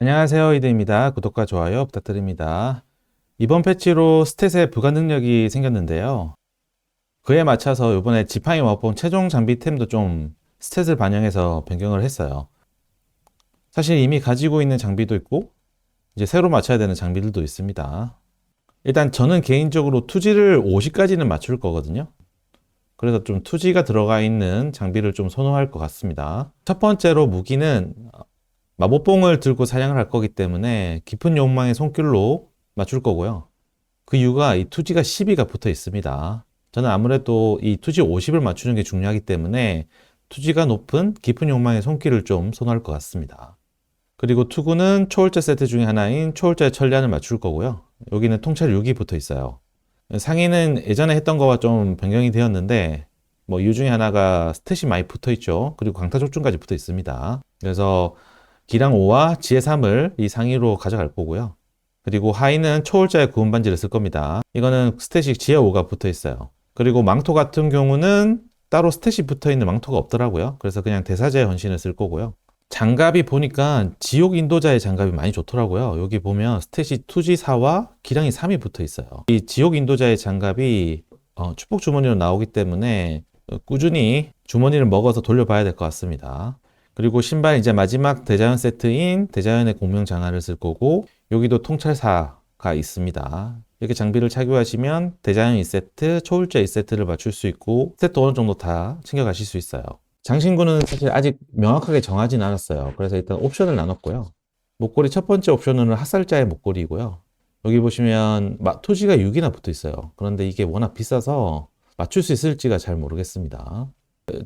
안녕하세요. 이드입니다. 구독과 좋아요 부탁드립니다. 이번 패치로 스탯의 부가 능력이 생겼는데요. 그에 맞춰서 이번에 지팡이 마법 최종 장비템도 좀 스탯을 반영해서 변경을 했어요. 사실 이미 가지고 있는 장비도 있고, 이제 새로 맞춰야 되는 장비들도 있습니다. 일단 저는 개인적으로 투지를 50까지는 맞출 거거든요. 그래서 좀 투지가 들어가 있는 장비를 좀 선호할 것 같습니다. 첫 번째로 무기는 마법봉을 들고 사냥을 할 거기 때문에 깊은 욕망의 손길로 맞출 거고요. 그 이유가 이 투지가 12가 붙어 있습니다. 저는 아무래도 이 투지 50을 맞추는 게 중요하기 때문에 투지가 높은 깊은 욕망의 손길을 좀 선호할 것 같습니다. 그리고 투구는 초월자 세트 중에 하나인 초월자의 천리안을 맞출 거고요. 여기는 통찰 6이 붙어 있어요. 상의는 예전에 했던 거와 좀 변경이 되었는데 뭐 이유 중에 하나가 스탯이 많이 붙어 있죠. 그리고 강타 족중까지 붙어 있습니다. 그래서 기량 5와 지혜 3을 이 상위로 가져갈 거고요. 그리고 하의는 초월자의 구원 반지를 쓸 겁니다. 이거는 스탯이 지혜 5가 붙어 있어요. 그리고 망토 같은 경우는 따로 스탯이 붙어 있는 망토가 없더라고요. 그래서 그냥 대사자의 헌신을 쓸 거고요. 장갑이 보니까 지옥 인도자의 장갑이 많이 좋더라고요. 여기 보면 스탯이 투지 4와 기량이 3이 붙어 있어요. 이 지옥 인도자의 장갑이 어, 축복 주머니로 나오기 때문에 꾸준히 주머니를 먹어서 돌려봐야 될 것 같습니다. 그리고 신발 이제 마지막 대자연 세트인 대자연의 공명 장화를 쓸 거고 여기도 통찰사가 있습니다. 이렇게 장비를 착용하시면 대자연 2세트, 초울자 2세트를 맞출 수 있고 세트 어느 정도 다 챙겨가실 수 있어요. 장신구는 사실 아직 명확하게 정하진 않았어요. 그래서 일단 옵션을 나눴고요. 목걸이 첫 번째 옵션은 핫살자의 목걸이고요. 여기 보시면 마- 토지가 6이나 붙어 있어요. 그런데 이게 워낙 비싸서 맞출 수 있을지가 잘 모르겠습니다.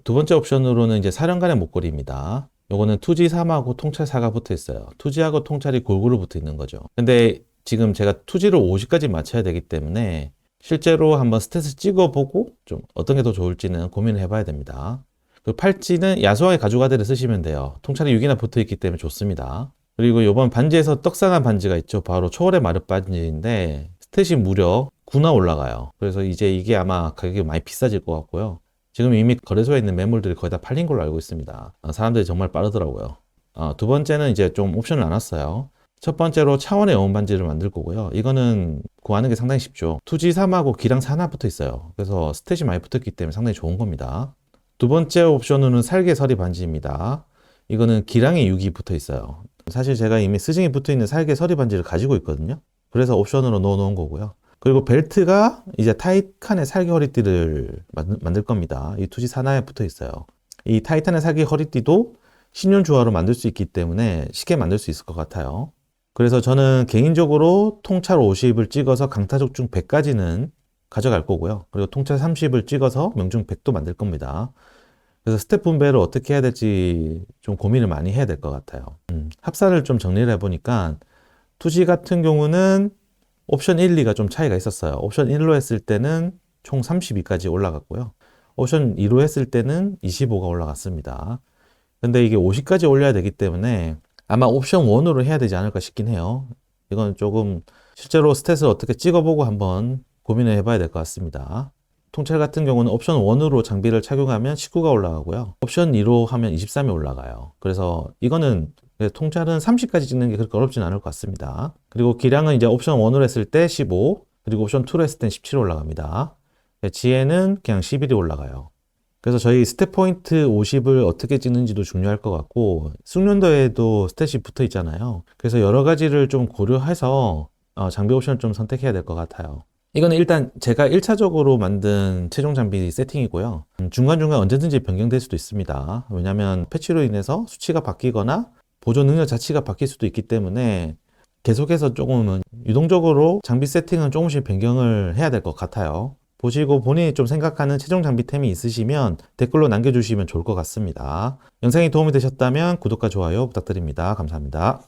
두 번째 옵션으로는 이제 사령관의 목걸이입니다. 요거는 투지 3하고 통찰 4가 붙어 있어요. 투지하고 통찰이 골고루 붙어 있는 거죠. 근데 지금 제가 투지를 50까지 맞춰야 되기 때문에 실제로 한번 스탯을 찍어보고 좀 어떤 게 더 좋을지는 고민을 해봐야 됩니다. 그 팔찌는 야수왕의 가죽아대를 쓰시면 돼요. 통찰이 6이나 붙어 있기 때문에 좋습니다. 그리고 이번 반지에서 떡상한 반지가 있죠. 바로 초월의 마르 반지인데 스탯이 무려 9나 올라가요. 그래서 이제 이게 아마 가격이 많이 비싸질 것 같고요. 지금 이미 거래소에 있는 매물들이 거의 다 팔린 걸로 알고 있습니다. 어, 사람들이 정말 빠르더라고요. 어, 두 번째는 이제 좀 옵션을 나눴어요. 첫 번째로 차원의 여운 반지를 만들 거고요. 이거는 구하는 게 상당히 쉽죠. 투지 3하고 기량 4 하나 붙어 있어요. 그래서 스탯이 많이 붙었기 때문에 상당히 좋은 겁니다. 두 번째 옵션으로는 살개 서리 반지입니다. 이거는 기량이 6이 붙어 있어요. 사실 제가 이미 스징이 붙어 있는 살개 서리 반지를 가지고 있거든요. 그래서 옵션으로 넣어 놓은 거고요. 그리고 벨트가 이제 타이칸의 살기 허리띠를 만- 만들 겁니다. 이 투지 산하에 붙어 있어요. 이 타이탄의 살기 허리띠도 신윤 주화로 만들 수 있기 때문에 쉽게 만들 수 있을 것 같아요. 그래서 저는 개인적으로 통찰 50을 찍어서 강타족중 100까지는 가져갈 거고요. 그리고 통찰 30을 찍어서 명중 100도 만들 겁니다. 그래서 스텝 분배를 어떻게 해야 될지 좀 고민을 많이 해야 될 것 같아요. 음, 합산을 좀 정리를 해보니까 투지 같은 경우는 옵션 1, 2가 좀 차이가 있었어요. 옵션 1로 했을 때는 총 32까지 올라갔고요. 옵션 2로 했을 때는 25가 올라갔습니다. 근데 이게 50까지 올려야 되기 때문에 아마 옵션 1으로 해야 되지 않을까 싶긴 해요. 이건 조금 실제로 스탯을 어떻게 찍어보고 한번 고민을 해봐야 될 것 같습니다. 통찰 같은 경우는 옵션 1으로 장비를 착용하면 19가 올라가고요. 옵션 2로 하면 23이 올라가요. 그래서 이거는 통찰은 30까지 찍는 게 그렇게 어렵진 않을 것 같습니다. 그리고 기량은 이제 옵션 1으로 했을 때 15, 그리고 옵션 2로 했을 땐 17 올라갑니다. 지혜는 그냥 11이 올라가요. 그래서 저희 스텝 포인트 50을 어떻게 찍는지도 중요할 것 같고, 숙련도에도 스탯이 붙어 있잖아요. 그래서 여러 가지를 좀 고려해서 어, 장비 옵션을 좀 선택해야 될 것 같아요. 이거는 일단 제가 1차적으로 만든 최종 장비 세팅이고요. 음, 중간중간 언제든지 변경될 수도 있습니다. 왜냐하면 패치로 인해서 수치가 바뀌거나 보조 능력 자체가 바뀔 수도 있기 때문에 계속해서 조금은 유동적으로 장비 세팅은 조금씩 변경을 해야 될 것 같아요. 보시고 본인이 좀 생각하는 최종 장비템이 있으시면 댓글로 남겨주시면 좋을 것 같습니다. 영상이 도움이 되셨다면 구독과 좋아요 부탁드립니다. 감사합니다.